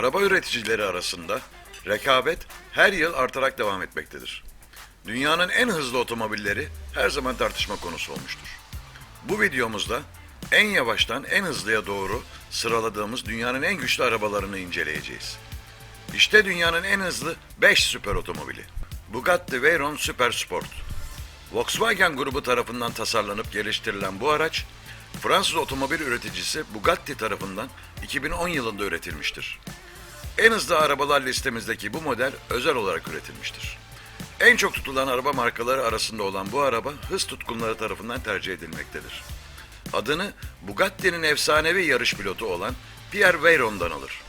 Araba üreticileri arasında rekabet her yıl artarak devam etmektedir. Dünyanın en hızlı otomobilleri her zaman tartışma konusu olmuştur. Bu videomuzda en yavaştan en hızlıya doğru sıraladığımız dünyanın en güçlü arabalarını inceleyeceğiz. İşte dünyanın en hızlı 5 süper otomobili. Bugatti Veyron Super Sport. Volkswagen grubu tarafından tasarlanıp geliştirilen bu araç, Fransız otomobil üreticisi Bugatti tarafından 2010 yılında üretilmiştir. En hızlı arabalar listemizdeki bu model özel olarak üretilmiştir. En çok tutulan araba markaları arasında olan bu araba hız tutkunları tarafından tercih edilmektedir. Adını Bugatti'nin efsanevi yarış pilotu olan Pierre Veyron'dan alır.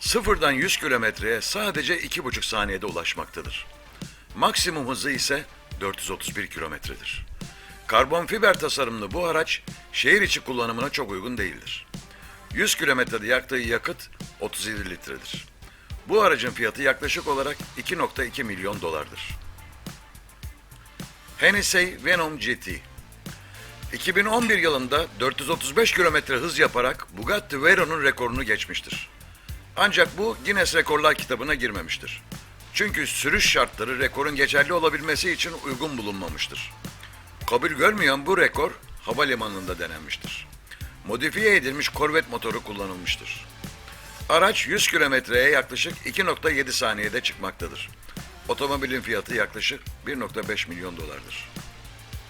Sıfırdan 100 kilometreye sadece 2,5 saniyede ulaşmaktadır. Maksimum hızı ise 431 kilometredir. Karbon fiber tasarımlı bu araç şehir içi kullanımına çok uygun değildir. 100 kilometrede yaktığı yakıt 37 litredir. Bu aracın fiyatı yaklaşık olarak 2.2 milyon dolardır. Hennessey Venom GT 2011 yılında 435 kilometre hız yaparak Bugatti Veyron'un rekorunu geçmiştir. Ancak bu Guinness Rekorlar kitabına girmemiştir. Çünkü sürüş şartları rekorun geçerli olabilmesi için uygun bulunmamıştır. Kabul görmeyen bu rekor havalimanında denenmiştir. Modifiye edilmiş korvet motoru kullanılmıştır. Araç 100 kilometreye yaklaşık 2.7 saniyede çıkmaktadır. Otomobilin fiyatı yaklaşık 1.5 milyon dolardır.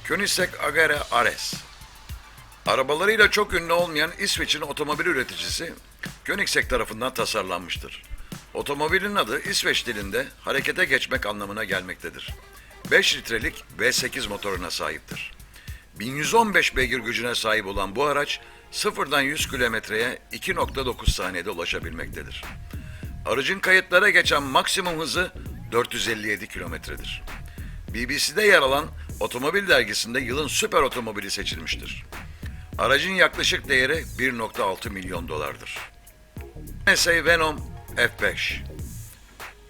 Koenigsegg Agera RS Arabalarıyla çok ünlü olmayan İsveç'in otomobil üreticisi Koenigsegg tarafından tasarlanmıştır. Otomobilin adı İsveç dilinde harekete geçmek anlamına gelmektedir. 5 litrelik V8 motoruna sahiptir. 1115 beygir gücüne sahip olan bu araç sıfırdan 100 kilometreye 2.9 saniyede ulaşabilmektedir. Aracın kayıtlara geçen maksimum hızı 457 kilometredir. BBC'de yer alan Otomobil dergisinde yılın süper otomobili seçilmiştir. Aracın yaklaşık değeri 1.6 milyon dolardır. Hennessey Venom F5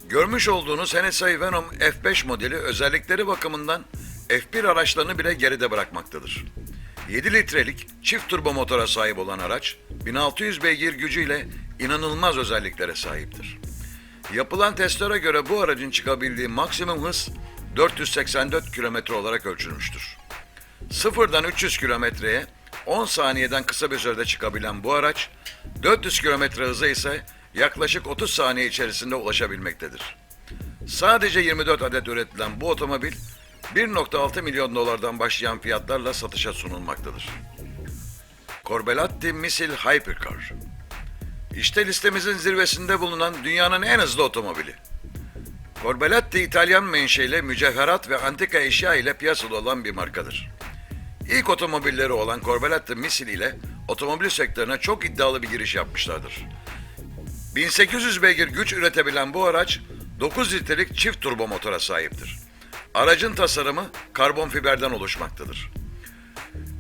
Görmüş olduğunuz Hennessey Venom F5 modeli özellikleri bakımından F1 araçlarını bile geride bırakmaktadır. 7 litrelik çift turbo motora sahip olan araç 1600 beygir gücüyle inanılmaz özelliklere sahiptir. Yapılan testlere göre bu aracın çıkabildiği maksimum hız 484 kilometre olarak ölçülmüştür. Sıfırdan 300 kilometreye 10 saniyeden kısa bir sürede çıkabilen bu araç 400 kilometre hıza ise yaklaşık 30 saniye içerisinde ulaşabilmektedir. Sadece 24 adet üretilen bu otomobil 1.6 milyon dolardan başlayan fiyatlarla satışa sunulmaktadır. Corbelatti Missile Hypercar İşte listemizin zirvesinde bulunan dünyanın en hızlı otomobili. Corbelatti İtalyan menşeli mücevherat ve antika eşya ile piyasada olan bir markadır. İlk otomobilleri olan Corbelatti Missile ile otomobil sektörüne çok iddialı bir giriş yapmışlardır. 1800 beygir güç üretebilen bu araç 9 litrelik çift turbo motora sahiptir. Aracın tasarımı karbon fiberden oluşmaktadır.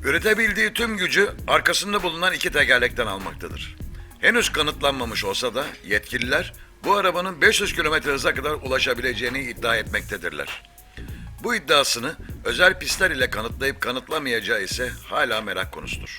Üretebildiği tüm gücü arkasında bulunan iki tekerlekten almaktadır. Henüz kanıtlanmamış olsa da yetkililer bu arabanın 500 km hıza kadar ulaşabileceğini iddia etmektedirler. Bu iddiasını özel pistler ile kanıtlayıp kanıtlamayacağı ise hala merak konusudur.